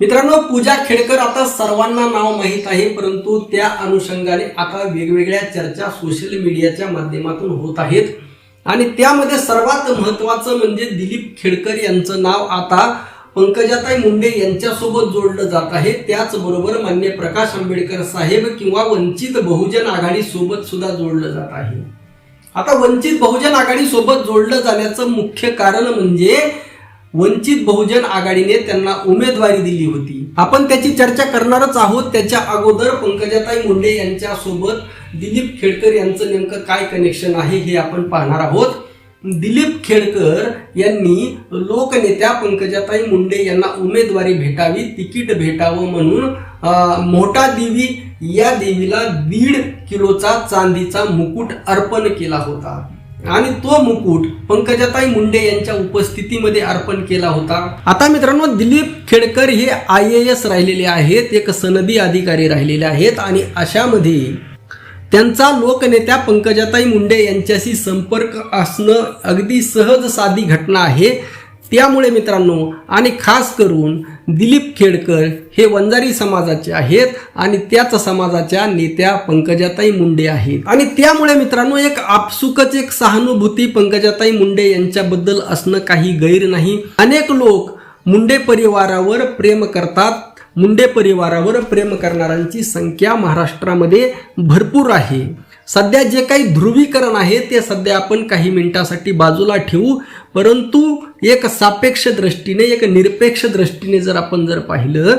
मित्रांनो पूजा खेडकर आता सर्वांना नाव माहीत आहे परंतु त्या अनुषंगाने आता वेगवेगळ्या चर्चा सोशल मीडियाच्या माध्यमातून होत आहेत. आणि त्यामध्ये सर्वात महत्वाचं म्हणजे दिलीप खेडकर यांचं नाव आता पंकजाताई मुंडे यांच्यासोबत जोडलं जात आहे. त्याचबरोबर मान्य प्रकाश आंबेडकर साहेब किंवा वंचित बहुजन आघाडी सोबत सुद्धा जोडलं जात आहे. आता वंचित बहुजन आघाडी सोबत जोडलं जाण्याचं मुख्य कारण म्हणजे वंचित बहुजन आघाडीने त्यांना उमेदवारी दिली होती. आपण त्याची चर्चा करणारच आहोत. त्याच्या अगोदर पंकजाताई मुंडे यांच्या सोबत दिलीप खेडकर यांचं नेमकं काय कनेक्शन आहे हे आपण पाहणार आहोत. दिलीप खेडकर यांनी लोकनेत्या पंकजाताई मुंडे यांना उमेदवारी भेटावी तिकीट भेटावं म्हणून मोठा देवी या देवीला दीड किलोचा चांदीचा मुकुट अर्पण केला होता. आणि तो मुकुट पंकजाताई मुंडे यांच्या उपस्थितीमध्ये अर्पण केला होता. आता मित्रांनो दिलीप खेडकर हे आय ए एस राहिलेले आहेत एक सनदी अधिकारी राहिलेले आहेत आणि अशामध्ये त्यांचा लोकनेत्या पंकजाताई मुंडे यांच्याशी संपर्क असणं अगदी सहज साधी घटना आहे. त्यामुळे मित्रांनो आणि खास करून दिलीप खेडकर हे वंजारी समाजाचे आहेत आणि त्याच समाजाच्या नेत्या पंकजाताई मुंडे आहेत. आणि त्यामुळे मित्रांनो एक आपसुकच एक सहानुभूती पंकजाताई मुंडे यांच्याबद्दल असणं काही गैर नाही. अनेक लोक मुंडे परिवारावर प्रेम करतात. मुंडे परिवारावर प्रेम करणाऱ्यांची संख्या महाराष्ट्रामध्ये भरपूर आहे. सध्या जे काही ध्रुवीकरण आहे ते सध्या आपण काही मिनिटासाठी बाजूला ठेवू. परंतु एक सापेक्ष दृष्टीने एक निरपेक्ष दृष्टीने जर आपण जर पाहिलं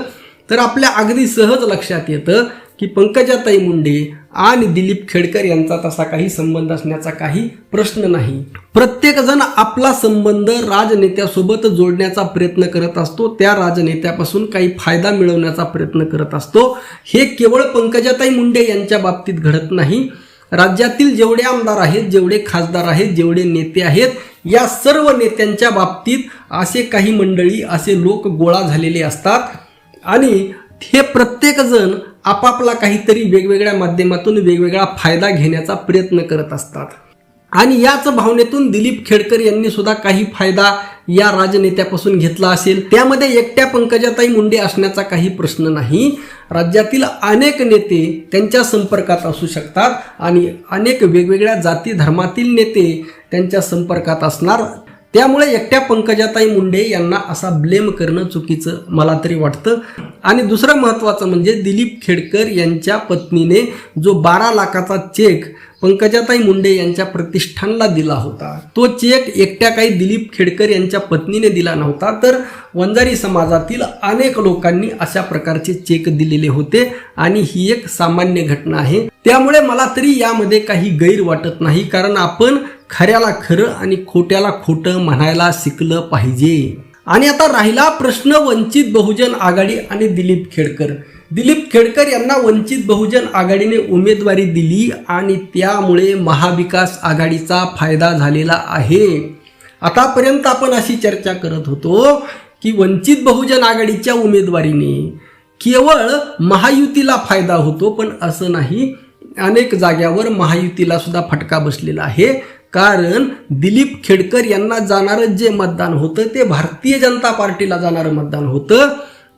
तर आपल्या अगदी सहज लक्षात येतं की पंकजाताई मुंडे आणि दिलीप खेडकर यांचा तसा काही संबंध असण्याचा काही प्रश्न नाही. प्रत्येकजण आपला संबंध राजनेत्यासोबत जोडण्याचा प्रयत्न करत असतो. त्या राजनेत्यापासून काही फायदा मिळवण्याचा प्रयत्न करत असतो. हे केवळ पंकजाताई मुंडे यांच्या बाबतीत घडत नाही. राज्यातील जेवढे आमदार आहेत जेवढे खासदार आहेत जेवढे नेते आहेत या सर्व नेत्यांच्या बाबतीत असे काही मंडळी असे लोक गोळा झालेले असतात. आणि हे प्रत्येकजण आपापला काहीतरी वेगवेगळ्या माध्यमातून वेगवेगळा फायदा घेण्याचा प्रयत्न करत असतात. आणि याच भावनेतून दिलीप खेडकर यांनी सुद्धा काही फायदा या राजनेत्यापासून घेतला असेल. त्यामध्ये एकट्या पंकजाताई मुंडे असण्याचा काही प्रश्न नाही. राज्यातील अनेक नेते त्यांच्या संपर्कात असू शकतात आणि अनेक वेगवेगळ्या जाती धर्मातील नेते त्यांच्या संपर्कात असणार. त्यामुळे एकट्या पंकजाताई मुंडे यांना असा ब्लेम करणं चुकीचं मला तरी वाटतं. आणि दुसरं महत्त्वाचं म्हणजे दिलीप खेडकर यांच्या पत्नीने जो बारा लाखाचा चेक पंकजाताई मुंडे यांच्या प्रतिष्ठानला दिला होता. तो चेक एकट्या काही दिलीप खेडकर यांच्या पत्नीने दिला नव्हता. तर वंजारी समाजातील अनेक लोकांनी अशा प्रकारचे चेक दिलेले होते आणि ही एक सामान्य घटना आहे. त्यामुळे मला तरी यामध्ये काही गैर वाटत नाही कारण आपण खऱ्याला खरं आणि खोट्याला खोटं म्हणायला शिकलं पाहिजे. आणि आता राहिला प्रश्न वंचित बहुजन आघाडी आणि दिलीप खेडकर. दिलीप खेडकर यांना वंचित बहुजन आघाडीने उमेदवारी दिली आणि त्यामुळे महाविकास आघाडीचा फायदा झालेला आहे. आतापर्यंत आपण अशी चर्चा करत होतो की वंचित बहुजन आघाडीच्या उमेदवारीने केवळ महायुतीला फायदा होतो पण असं नाही. अनेक जाग्यावर महायुतीला सुद्धा फटका बसलेला आहे. कारण दिलीप खेडकर यांना जाणारं जे मतदान होतं ते भारतीय जनता पार्टीला जाणारं मतदान होतं.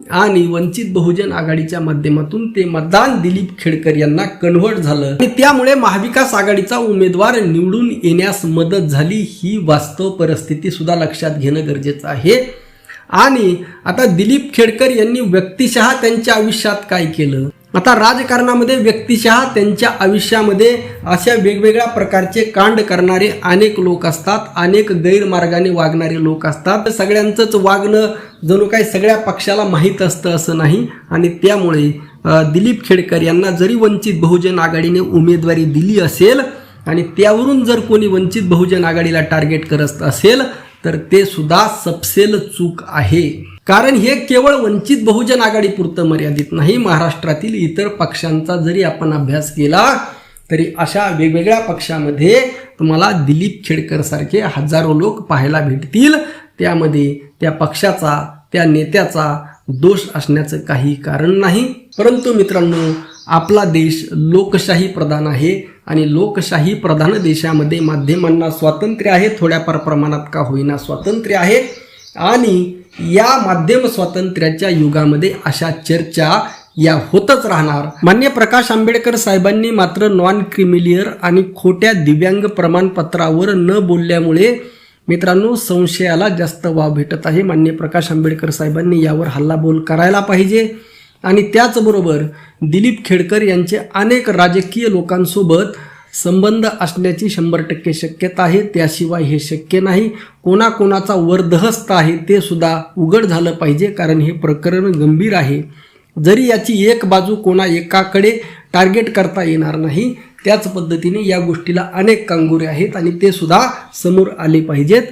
आणि वंचित बहुजन आघाडीच्या माध्यमातून ते मतदान दिलीप खेडकर यांना कन्व्हर्ट झालं. आणि त्यामुळे महाविकास आघाडीचा उमेदवार निवडून येण्यास मदत झाली ही वास्तव परिस्थिती सुद्धा लक्षात घेणं गरजेचं आहे. आणि आता दिलीप खेडकर यांनी व्यक्तिशः त्यांच्या आयुष्यात काय केलं? आता राजकारणामध्ये व्यक्तिशः त्यांच्या आयुष्यामध्ये अशा वेगवेगळ्या प्रकारचे कांड करणारे अनेक लोक असतात अनेक गैरमार्गाने वागणारे लोक असतात. सगळ्यांचंच वागणं जणू काही सगळ्या पक्षाला माहीत असतं असं नाही. आणि त्यामुळे दिलीप खेडकर यांना जरी वंचित बहुजन आघाडीने उमेदवारी दिली असेल आणि त्यावरून जर कोणी वंचित बहुजन आघाडीला टार्गेट करत असेल तर ते सुद्धा सपसेल चूक आहे. कारण हे केवळ वंचित बहुजन आघाडी पुरतं मर्यादित नाही महाराष्ट्रातील इतर पक्षांचा जरी आपण अभ्यास केला तरी अशा वेगवेगळ्या पक्षामध्ये तुम्हाला दिलीप खेडकर सारखे हजारो लोक पाहायला भेटतील. त्यामध्ये त्या पक्षाचा त्या नेत्याचा दोष असण्याचं काही कारण नाही. परंतु मित्रांनो आपला देश लोकशाही प्रधान आहे आणि लोकशाही प्रधान देशामध्ये माध्यमांना स्वातंत्र्य आहे थोड्याफार प्रमाणात का होईना स्वातंत्र्य आहे. आणि या माध्यम स्वातंत्र्याच्या युगामध्ये अशा चर्चा या होतच राहणार. मान्य प्रकाश आंबेडकर साहेबांनी मात्र नॉन क्रिमिलियर आणि खोट्या दिव्यांग प्रमाणपत्रावर न बोलल्यामुळे मित्रांनो संशयाला जास्त वाव भेटत आहे. मान्य प्रकाश आंबेडकर साहेबांनी यावर हल्लाबोल करायला पाहिजे. आणि त्याचबरोबर दिलीप खेडकर यांचे अनेक राजकीय लोकांसोबत संबंध असण्याची शंभर टक्के शक्यता आहे. त्याशिवाय हे शक्य नाही. कोणाकोणाचा वरदहस्त आहे ते सुद्धा उघड झालं पाहिजे कारण हे प्रकरण गंभीर आहे. जरी याची एक बाजू कोणा एकाकडे टार्गेट करता येणार नाही त्याच पद्धतीने या गोष्टीला अनेक कांगोरे आहेत आणि ते सुद्धा समोर आले पाहिजेत.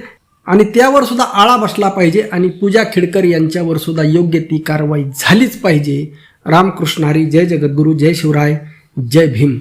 आणि त्यावर सुद्धा आळा बसला पाहिजे आणि पूजा खेडकर यांच्यावर सुद्धा योग्य ती कारवाई झालीच पाहिजे. रामकृष्ण हरी जय जगद्गुरू जय शिवराय जय भीम.